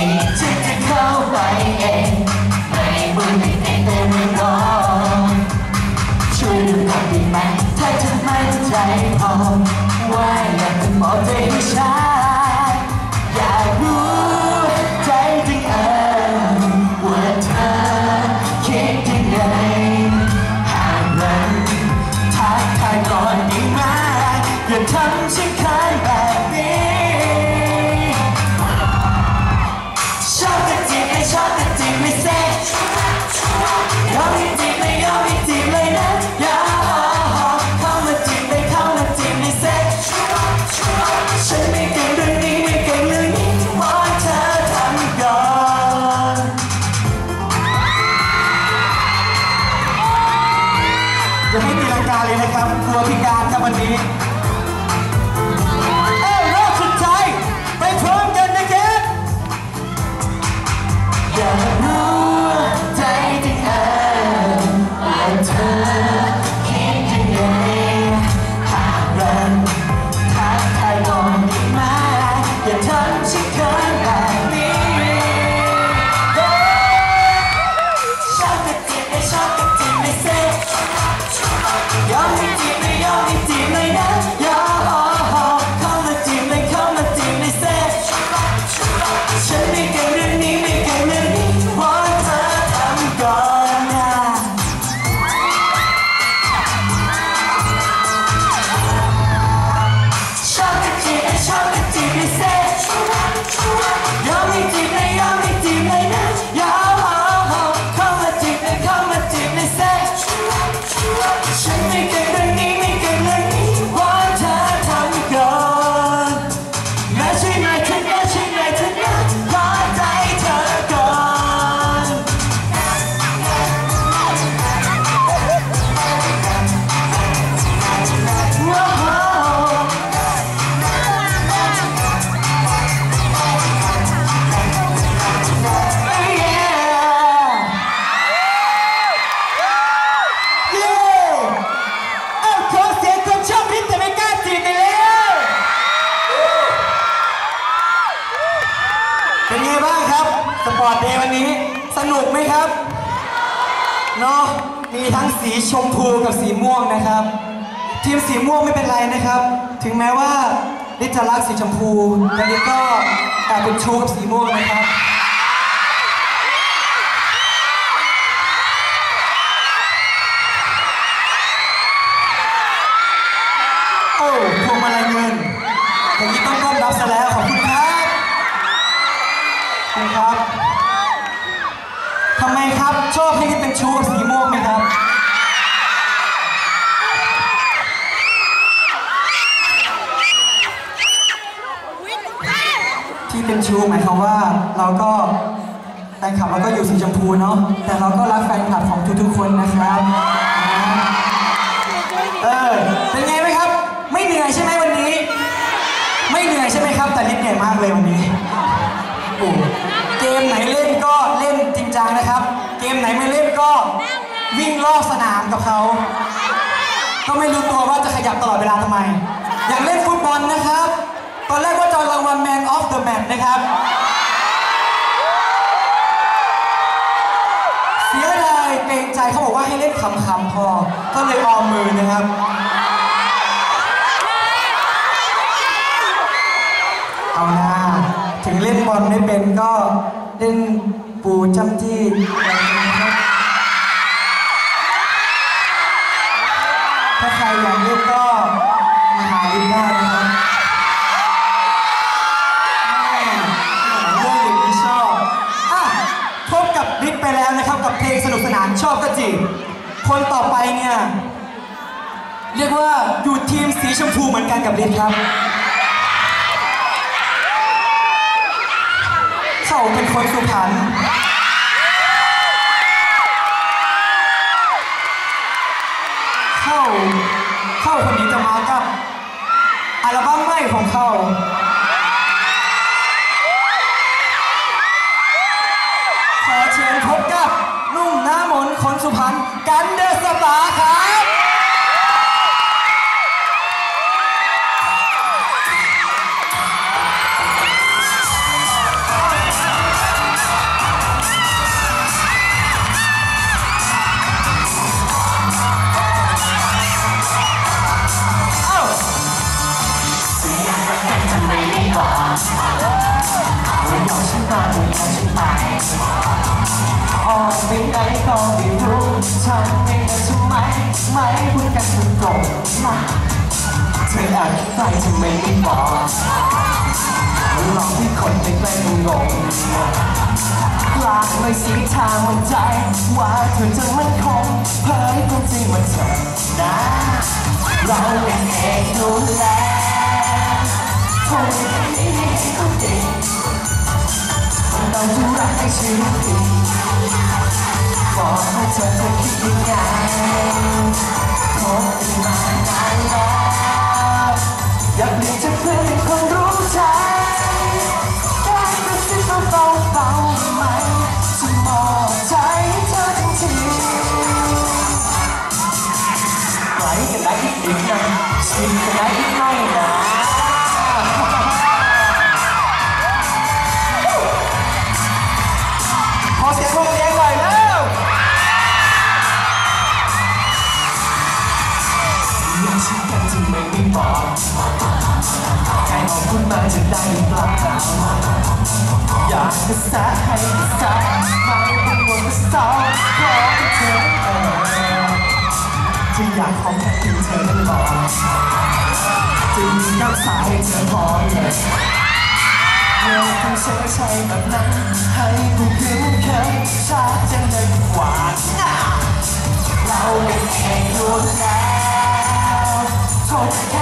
นี้ฉันจะเข้าไปเองไม่บุญไม่เองแต่ไม่รอช่วยดูหน่อยได้ไหมถ้าเธอไม่ใจพอว่าอยากจะบอกใจใริการครับวันนี้ มีทั้งสีชมพูกับสีม่วงนะครับ ทีมสีม่วงไม่เป็นไรนะครับ ถึงแม้ว่าลิจะรักสีชมพูแต่ลิก็แอบเป็นชูกับสีม่วงนะครับโอ้พวงมาลัยเงินอย่างนี้ต้องต้อนรับซะแล้วขอบคุณครับขอบคุณครับ เป็นชูหมายความว่าเราก็แฟนคลับเราก็อยู่สีชมพูเนาะแต่เราก็รักแฟนคลับของทุกๆคนนะครับเออเป็นไงไหมครับ ไม่เหนื่อยใช่ไหมวันนี้ ไม่เหนื่อยใช่ไหมครับ แต่ลิศเหนื่อยมากเลยวันนี้โอ้เกมไหนเล่นก็เล่นจริงจังนะครับ เกมไหนไม่เล่นก็วิ่งรอบสนามกับเขาก็ไม่รู้ตัวว่าจะขยับตลอดเวลาทำไม อยากเล่นฟุตบอลนะครับ ตอนแรกว่าจะเอารางวัล Man of the Match นะครับเสียดายเกรงใจเขาบอกว่าให้เล่นขำๆพอ ก็เลยออมมือนะครับ เอาหน้าถึงเล่นบอลไม่เป็นก็เล่นปูจ้ำจี้อะไรนะครับถ้าใครอยากเล่นก็มาหาลินได้นะครับ กับเพลงสนุกสนานชอบก็จีบคนต่อไปเนี่ย เรียกว่าอยู่ทีมสีชมพูเหมือนกันกับลิศครับ เขาเป็นคนสุพรรณ ฉันฉันไปออกไปไหนก็ไม่รู้ฉันเองแต่ทำไมไม่พูดกันตรงๆนะเธออาจคิดไปทำไมไม่บอกลองที่คนไปใกล้งงกลางเลยสีทางมันใจ ว่าเธอจะมันคงเผยความจริงมันเธอนะเราเป็นเองดูแลคนไม่ได้ก็ดี เราจะรักให้ชีวิตดีบอกให้เธอจะคิดยังไงคบกันมานานแล้วอยากเปลี่ยนจากเพื่อนเป็นคนรู้ใจ ยังชิมกันจริงไม่ไม่บอกใครบอกคุณมาจะได้หรือเปล่าอยากจะแซะให้แซะไม่เป็นวันเสาร์ขอให้เธอเออยากขอแค่เพียงเธอนั้บอกจึงกับสายให้เธอพอเลยเมื่องใช่ใช่แบบนั้นให้ผู้คืนเคยชาจังเลยกว่าเราไม่เองรู้แล้ว โทษ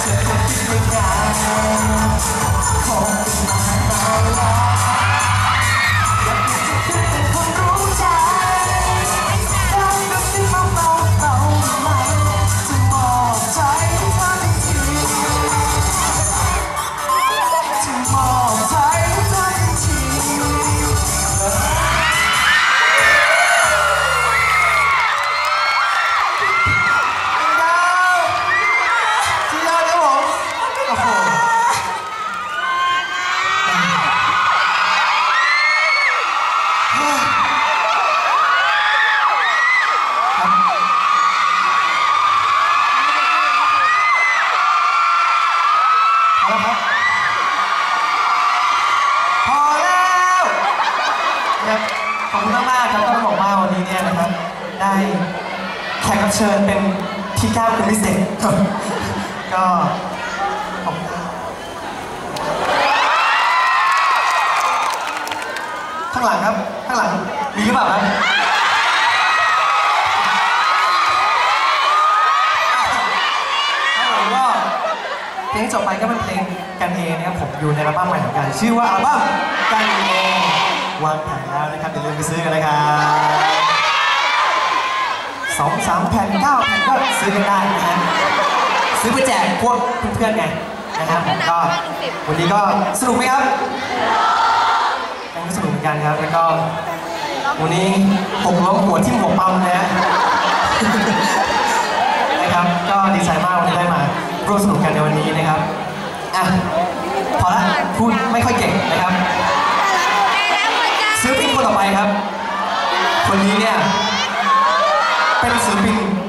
บอกใเชิญเป็นพี่ก้าวเป็นพิเศษครับก็ข้างหลังครับ ข้างหลัง มีหรือเปล่าครับครับผมก็เพลงที่จบไปก็เป็นเพลงกันเองนะครับผมอยู่ในอัลบั้มใหม่ของกัน ชื่อว่าอัลบั้มกันเองวางแผนแล้วนะครับอย่าลืมไปซื้อกันนะครับ สองสามแผ่นเก้าแผ่นก็ซื้อกันได้นะฮะซื้อไปแจกพวกเพื่อนๆไงนะครับผมก็วันนี้ก็สนุกไหมครับยังก็สนุกเหมือนกันครับ แล้วก็วันนี้หกล้มหัวที่มหัวปั๊มนะฮะนะครับ ก็ดีใจมากวันนี้ได้มาร่วมสนุกกันในวันนี้นะครับอะพอละพูดไม่ค่อยเก่งนะครับศิลปินคนต่อไปครับ คนนี้เนี่ย เป็นศิลปิน